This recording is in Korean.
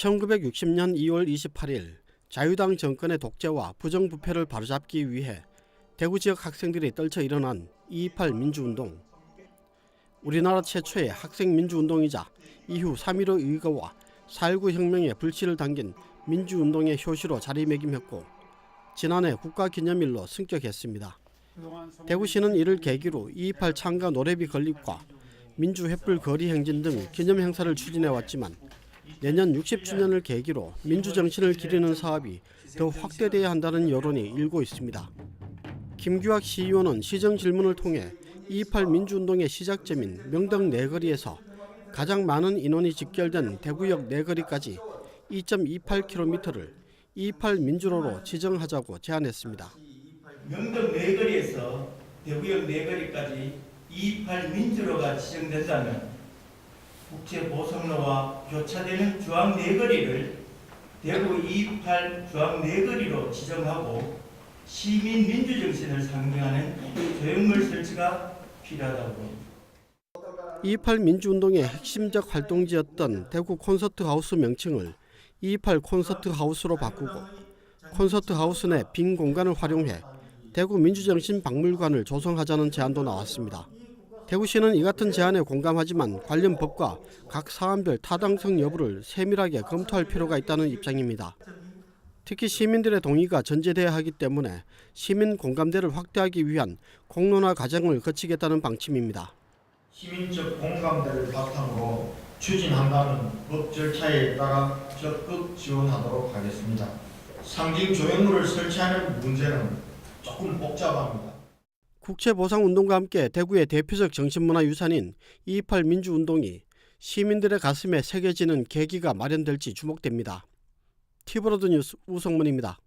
1960년 2월 28일 자유당 정권의 독재와 부정부패를 바로잡기 위해 대구 지역 학생들이 떨쳐 일어난 228 민주운동. 우리나라 최초의 학생 민주운동이자 이후 3.15 의거와 4.19 혁명의 불씨를 당긴 민주운동의 효시로 자리매김했고 지난해 국가기념일로 승격했습니다. 대구시는 이를 계기로 228 창가 노래비 건립과 민주 횃불 거리 행진 등 기념 행사를 추진해 왔지만 내년 60주년을 계기로 민주정신을 기리는 사업이 더 확대돼야 한다는 여론이 일고 있습니다. 김규학 CEO는 시정 질문을 통해 228 민주운동의 시작점인 명동 내거리에서 가장 많은 인원이 집결된 대구역 내거리까지 2.28km를 228 민주로로 지정하자고 제안했습니다. 명동 내거리에서 대구역 내거리까지 228 민주로가 지정된다면 국제 보성로와 교차되는 중앙 내거리를 대구 228 중앙 내거리로 지정하고 시민 민주 정신을 상징하는 조형물 설치가 필요하다고 봅니다. 228 민주운동의 핵심적 활동지였던 대구 콘서트 하우스 명칭을 228 콘서트 하우스로 바꾸고 콘서트 하우스 내 빈 공간을 활용해 대구 민주정신 박물관을 조성하자는 제안도 나왔습니다. 대구시는 이 같은 제안에 공감하지만 관련 법과 각 사안별 타당성 여부를 세밀하게 검토할 필요가 있다는 입장입니다. 특히 시민들의 동의가 전제돼야 하기 때문에 시민 공감대를 확대하기 위한 공론화 과정을 거치겠다는 방침입니다. 시민적 공감대를 바탕으로 추진한다는 법 절차에 따라 적극 지원하도록 하겠습니다. 상징 조형물을 설치하는 문제는 조금 복잡합니다. 국채보상운동과 함께 대구의 대표적 정신문화 유산인 228 민주운동이 시민들의 가슴에 새겨지는 계기가 마련될지 주목됩니다. 티브로드 뉴스 우성문입니다.